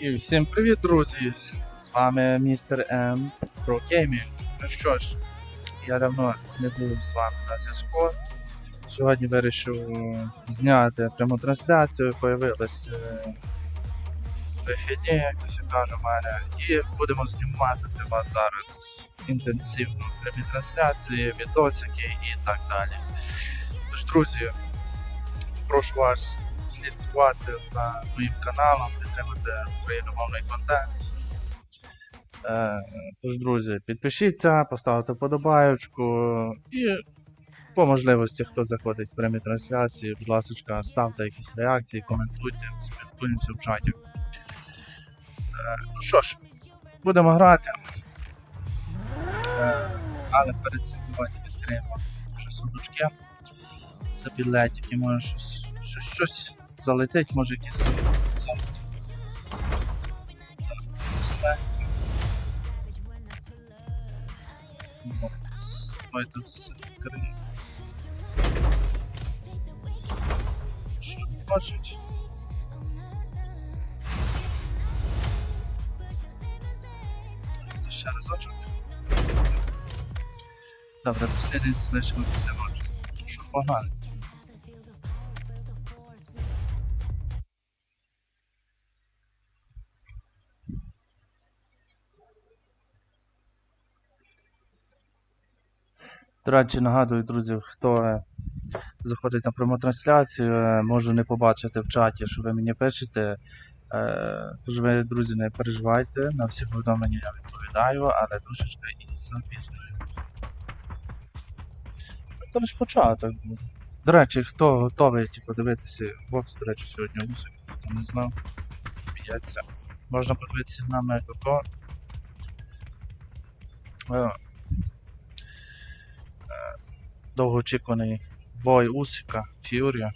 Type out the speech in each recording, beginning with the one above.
І всім привіт, друзі! З вами містер М Pro Gaming. Ну що ж, я давно не був з вами на зв'язку. Сьогодні вирішив зняти пряму трансляцію, появились е, вихідні, як то все каже в мене, і будемо знімати для вас зараз інтенсивно прямі трансляції, відосики і так далі. Тож, друзі, прошу вас слідкувати за моїм каналом, підтримати україномовний контент. Е, Тож, друзі, підпишіться, поставте подобаєчку і по можливості, хто заходить в прямі трансляції, будь ласка, ставте якісь реакції, коментуйте, спілкуємося в чаті. Е, Ну що ж, будемо грати. Е, Але перед цим давайте відкриємо вже сундучки. За білетики, може щось, щось, щось залетить, може якісь Давайте все відкриємо. Що хочуть? Це ще разочок. Добре, послідний залишимо після ночі. Що погнали? До речі, нагадую, друзі, хто е, заходить на пряму трансляцію, е, може не побачити в чаті, що ви мені пишете. Е, Тож ви, друзі, не переживайте, на всі повідомлення я відповідаю, але трошечки і запізнююся. Це лише початок. До речі, хто готовий типу, дивитися бокс, до речі, сьогодні усик, хто не знав, б'ється. Можна подивитися на Мегако. Е, довгоочікуваний бой Усика, Ф'юрія.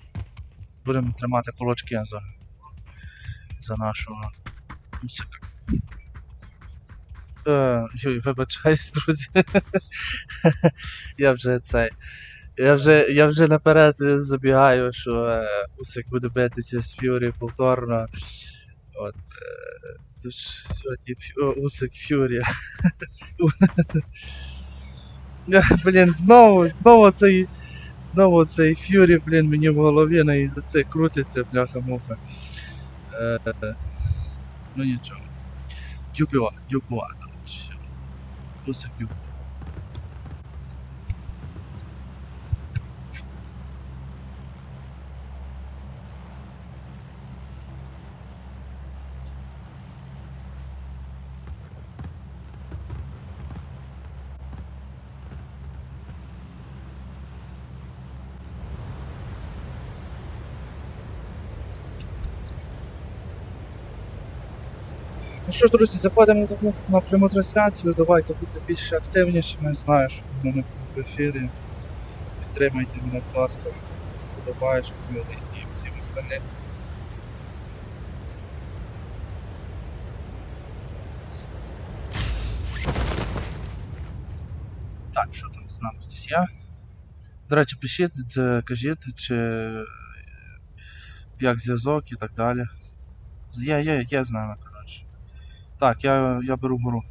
Будемо тримати кулачки за, за нашого Усика. Е, Юй, вибачаюсь, друзі. я вже цей. Я вже, я вже наперед забігаю, що е, Усик буде битися з Ф'юрі повторно. От. Е, Усик Ф'юрі. Блін, знову, знову цей. Знову цей Ф'юрі, блін, мені в голові на і за це крутиться, бляха-муха. Е, ну нічого. Дюбюа, Дюбуа, коротше. Дюбуа. Ну що ж, друзі, заходимо на на пряму трансляцію. Давайте будьте більш активнішими. Знаю, що в мене в ефірі. Підтримайте мене, будь ласка, подобаєчку і всім остальним. Так, що там з нами хтось є? До речі, пишіть, кажіть, чи як зв'язок і так далі. Є, є, є з нами, коротше. Так, я, я беру гору.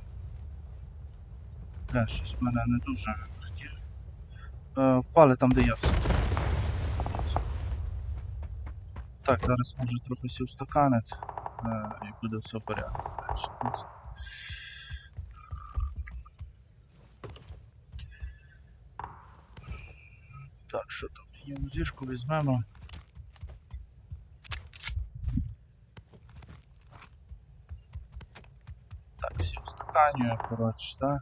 Бля, щось в мене не дуже хотів. Е, впали там, де я все. Так, зараз може трохи сів стаканить. Е, і буде все в порядку. Так, що там? Є музичку візьмемо. Так, всі устаканює, коротше, так.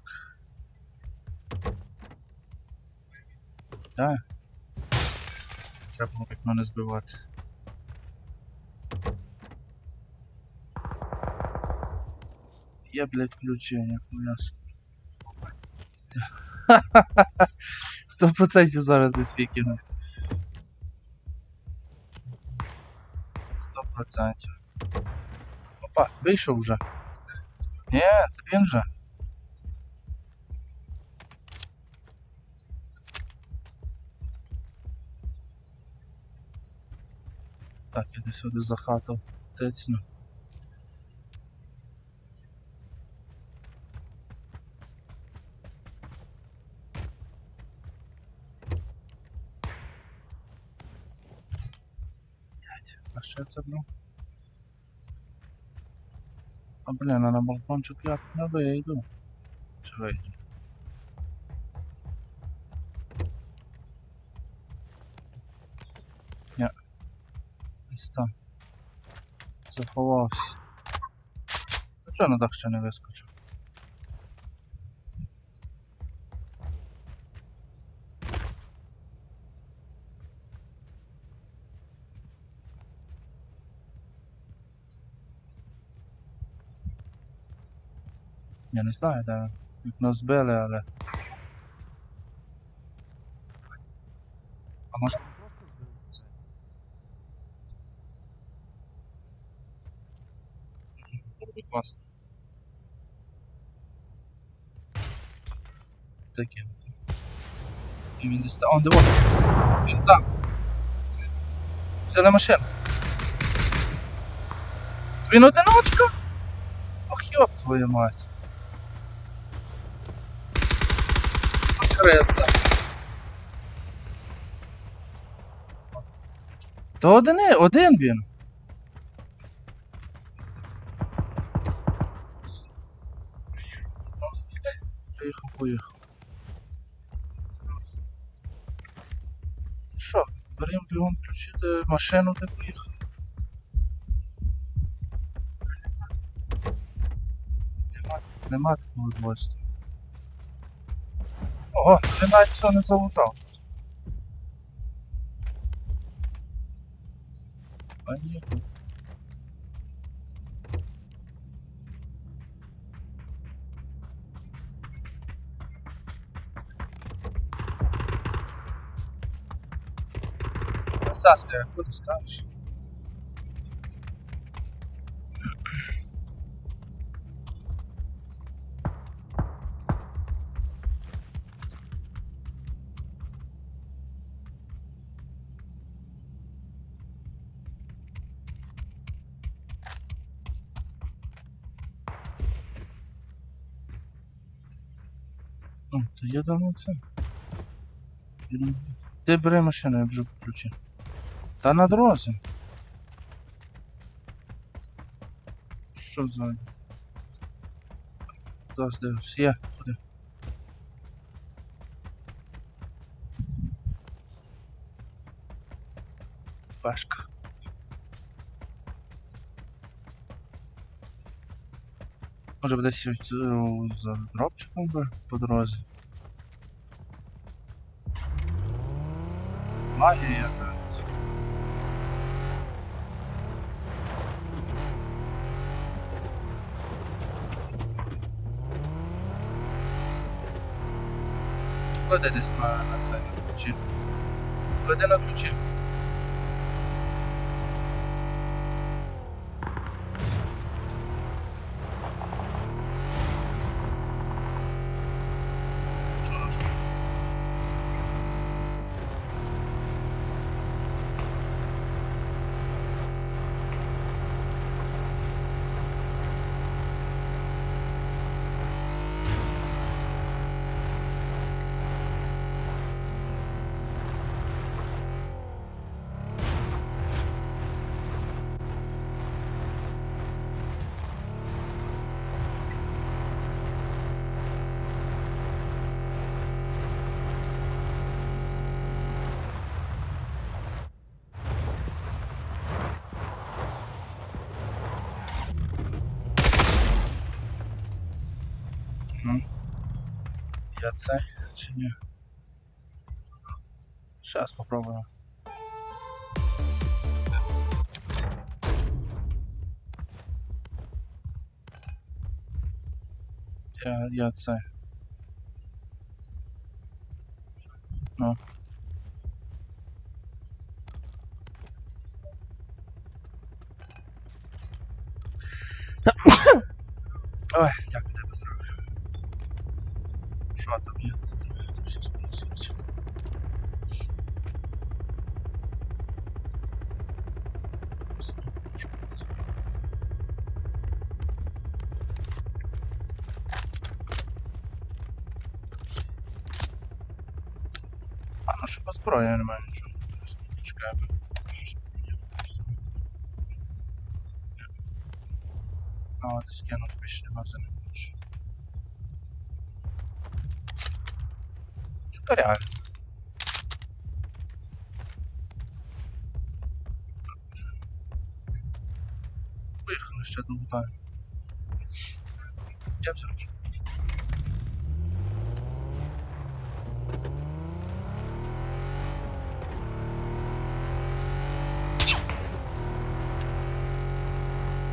Так. Треба було вікно не збивати. Є, блядь, включення, ясно. Сто процентів зараз десь викину. Сто процентів. Опа, вийшов вже. Ні, це він же. Так, іди сюди за хату тецьну. А що це було? А блін, а на балкончик я не вийду. Чи вийду? Ні. Десь там. Заховався. А чого на дах ще не вискочив? Я не знаю, де. Як нас збили, але. А може він просто збив це? Було б класно. Таке. І він десь там. Он, диво. Він там. Взяли машину. Він одиночка? Ох, йоп твою мать. Креса. То один, один він. Поїхав, поїхав. Що, беремо бігом включити машину, де поїхав. Нема такого двойства. Ого, ти навіть хто не залутав. А ні. Саска, яку ти скажеш? Я давно це. Ти бери машину, я вже ключі. Та на дорозі. Що за. Зараз дивлюсь, є, туди. Пашка. Може б десь е, за дропчиком по дорозі. Магія якась. Клади десь на, на це на ключі. Клади Я це чи ні? Зараз попробую. Я, я це. Ну. Ой, дякую тебе здоров'я. А, там я это там сейчас понесется. А, ну що зброя немає нічого, не чекаємо. Щось А, десь я нам спішні магазини. Реально. Поїхали ще до Бутані. Я взяв.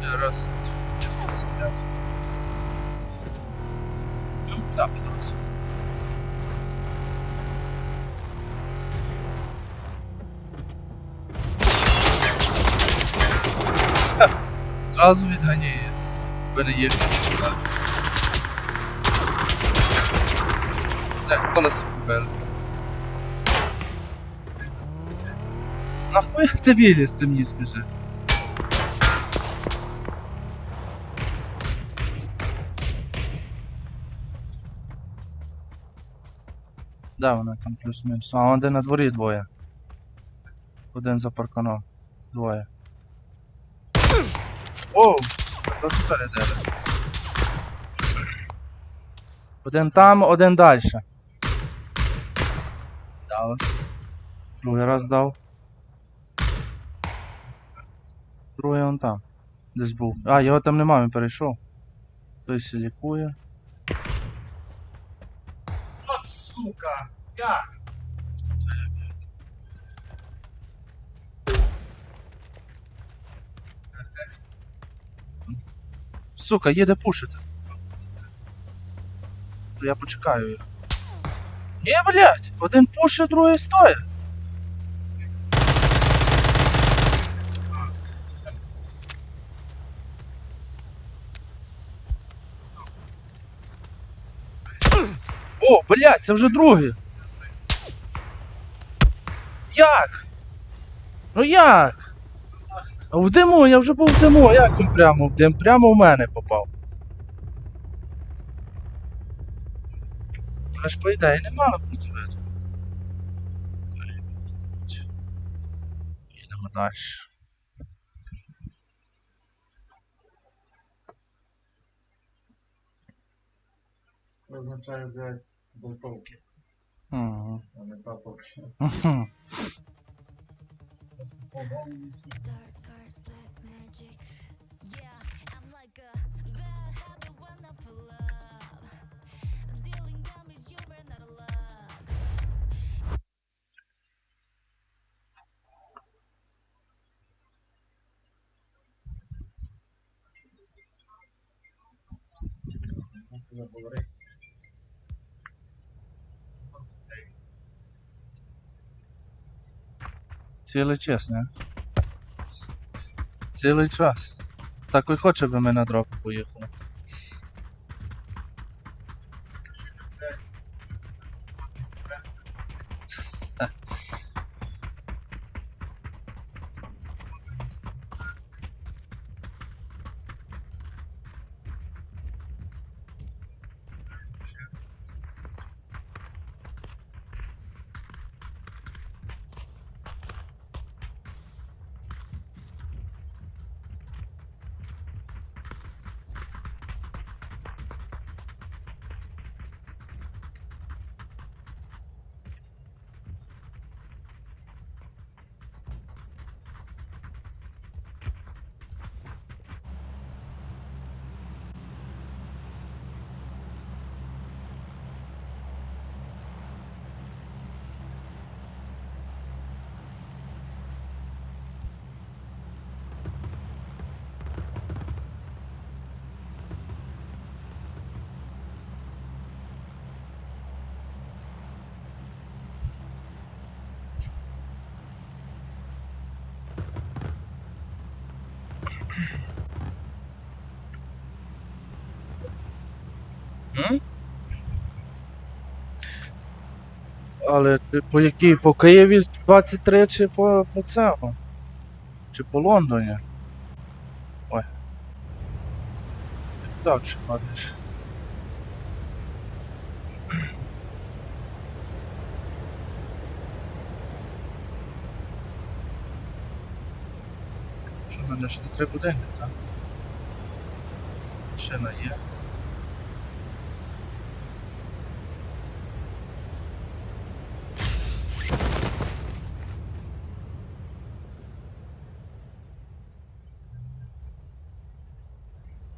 Я раз. Ну, да, подивився. Зразу відганяє. В мене є. Так, колесо попереду. Нахуя ти виліз, ти мені скажи? Да, вона там плюс-мінус. А один на дворі двоє. Один за парканом. Двоє. Оу! Це серед? Один там, один далі. Дав. Другий раз дав. Другий он там. Десь був. А, його там нема, він перейшов. Се лікує. От сука! Як? Сука, їде пушити. То я почекаю їх. Ні, блядь! Один пушить, другий стоїть. О, блядь, це вже другий. Як? Ну як? В диму, я вже був в диму, як він прямо в дим? Прямо в мене попав. Аж по ідеї не мало бути видно. Їдемо далі. Означає, блядь, болтовки, Ага. а не. Dark black magic. Yeah, I'm like a bad habit when I pull up. Dealing damage, you ran out of luck. Цілий час, не? Цілий час. Так і хоче би ми на дроп поїхали. Але ти по якій? По Києві 23 чи по, по цьому? Чи по Лондоні? Ой. Далі падаєш. Що мене ж не три будинки, так? машина є.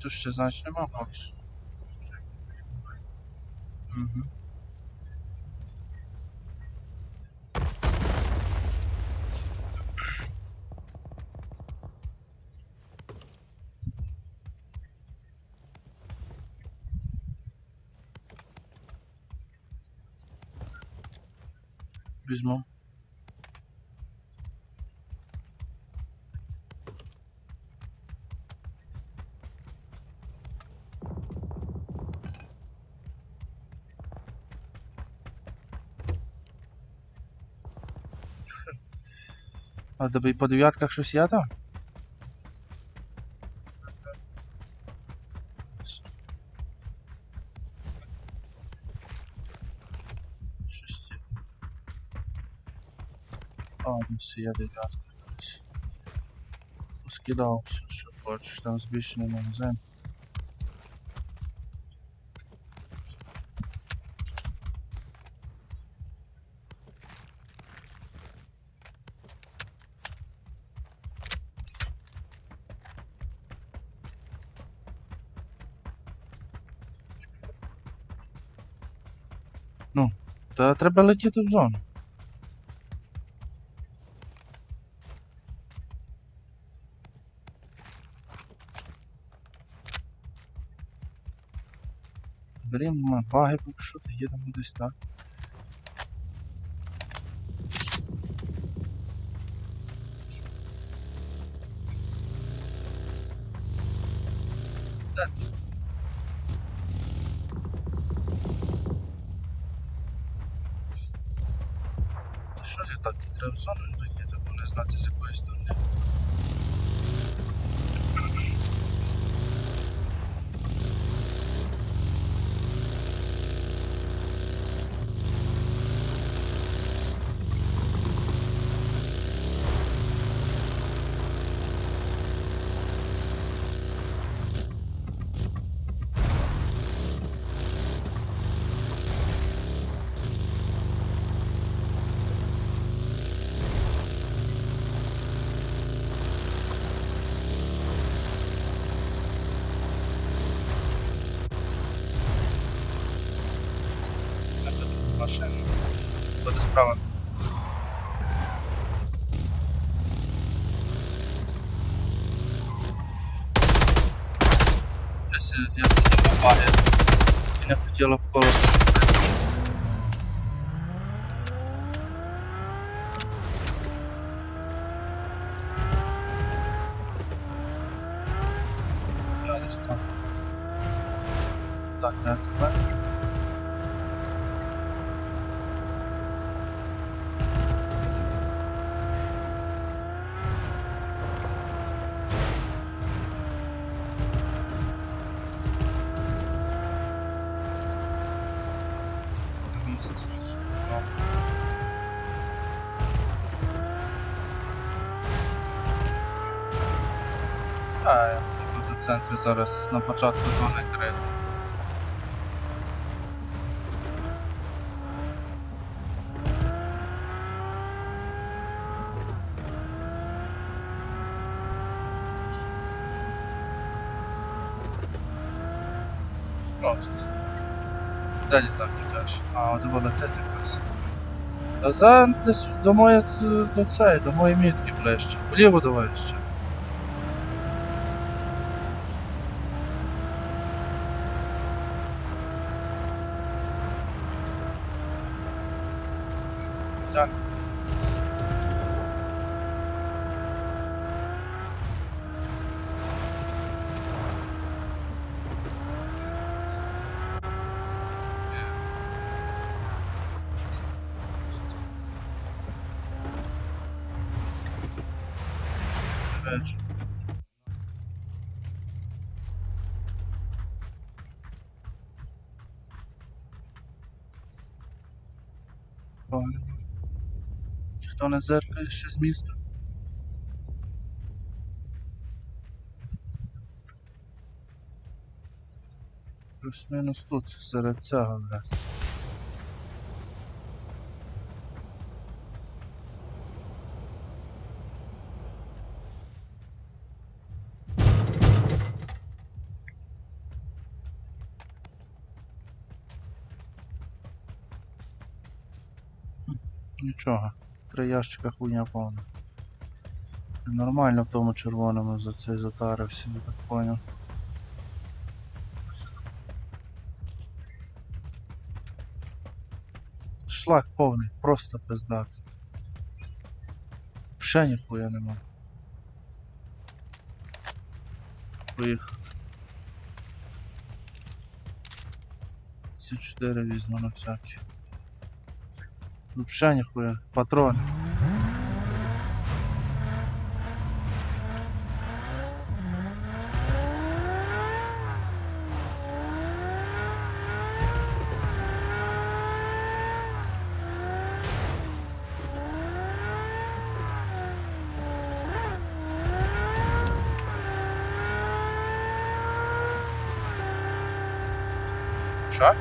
Тут ще значить нема боксу. А тебе і по дев'ятках щось є там? Щось є. А, ну все, я дев'ятка. Поскидав все, що хочеш, там збільшений магазин. Та треба летіти в зону. Беремо баги, поки що їдемо десь. Буде справа. Я, си- я сидів на парі і не хотіла місяць. А, я буду в центрі зараз на початку зони 3. Так. А, от буде летити якраз. А за десь до моєї до цієї, до моєї мітки ближче. Вліво давай ще. Ніхто не зеркає ще з міста. Плюс-мінус тут, серед цього, блядь. Нічого, три ящика хуйня повна. Нормально в тому червоному за цей затарився, я так поняв. Шлак повний, просто пиздак. Ще ніхуя нема. Поїхав. Ці чотири візьму на всякий. Вообще ніхуя. Патрони. Що?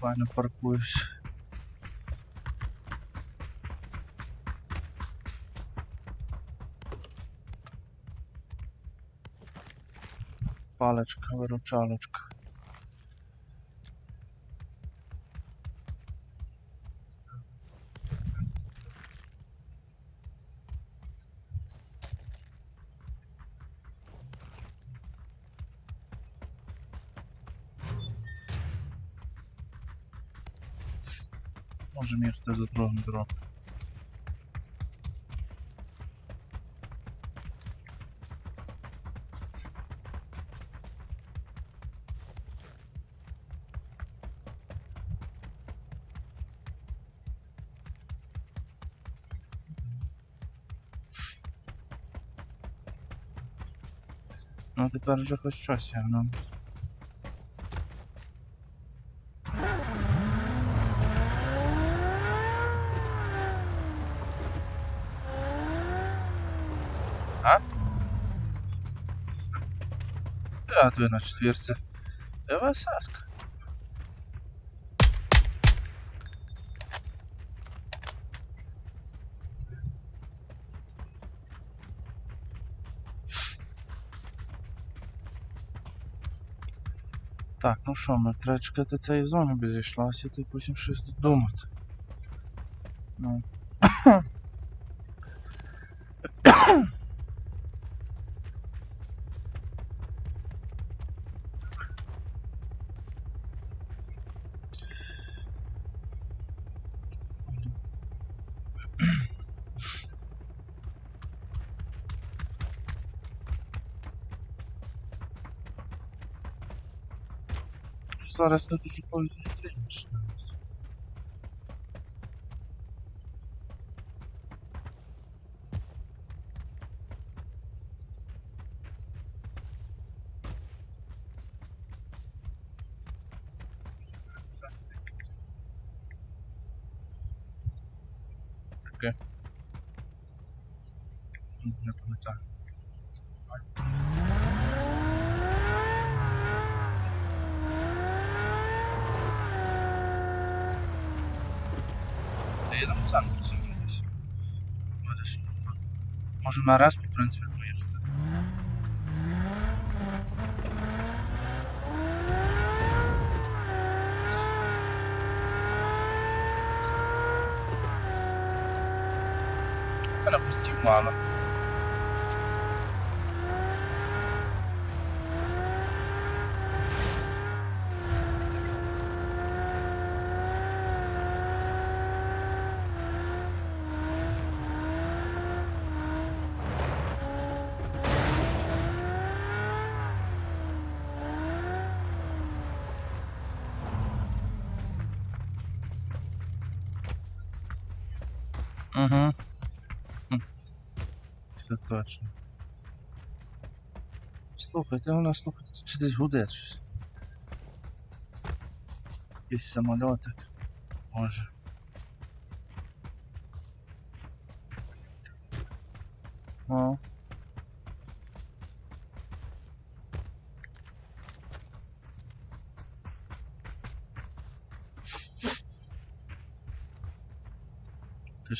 pá, no Parque Luz. Paleczka. Можемо їхати за другим дорогом. Ну тепер вже хоч щось я Ja, tu na czwórce. Ewa Saska. Так, ну що, ми треба чекати цієї зони би зійшлася, і потім щось додумати. Ну. Зараз не дуже когось зустрінеш. навіть. Таке. Ну, Можемо на раз, в принципі, поїхати. Мене пустів мало. Угу. Це точно. Слухайте, вона слухайте, чи десь гуде щось. Якийсь самольотик. Може. О.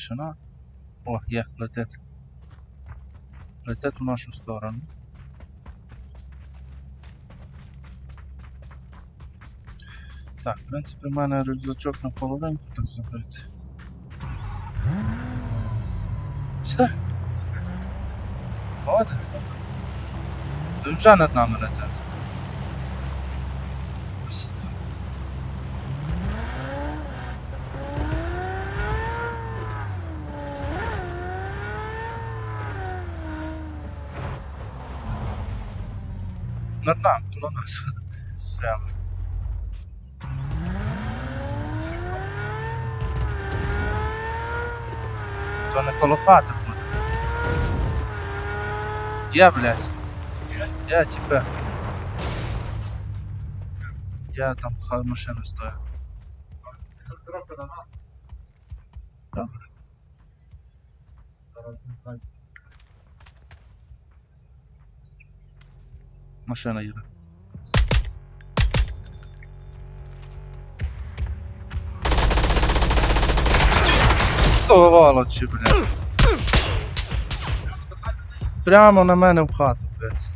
Тишина. О, є, летить. Летить у нашу сторону. Так, в принципі, в мене рюкзачок на половинку так забити. Все. От. Вже над нами летить. Коло нас. Прямо. То не колохати буде. Я, блядь. Я тебе. Я там ха- машина стою. Дропи на нас. Добре. Машина їде. Сволочі, блядь. Прямо на мене в хату, блядь.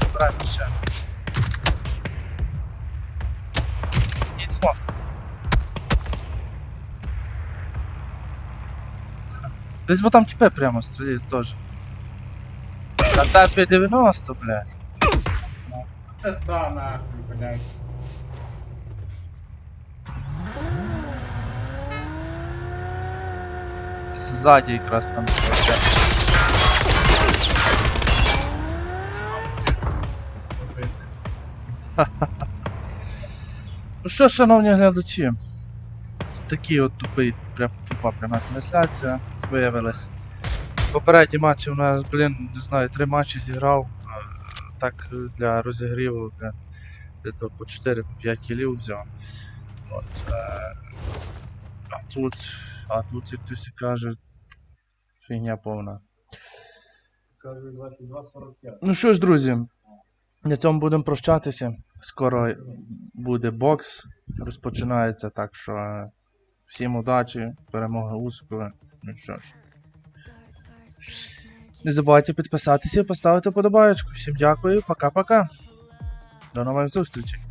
Забирай машину. Їдьмо. Десь бо там тіпе прямо стріляють теж. На тапі 90, блядь. Пизда нахуй, блядь. Ззаді якраз там. Ну що, шановні глядачі, такі от тупий, прям тупа пряма трансляція виявилась. Попередні матчі у нас, блін, не знаю, три матчі зіграв. Так е, для розігріву, для, для по 4-5 кілів взяв. От, е, а тут, а тут, як хтось каже, фігня повна. Кажу 22.45. Ну що ж, друзі, на цьому будемо прощатися. Скоро буде бокс, розпочинається, так що е, всім удачі, перемоги успіху. Ну що ж. Не забувайте підписатися і поставити подобаєчку. Всім дякую, пока-пока. До нових зустрічей.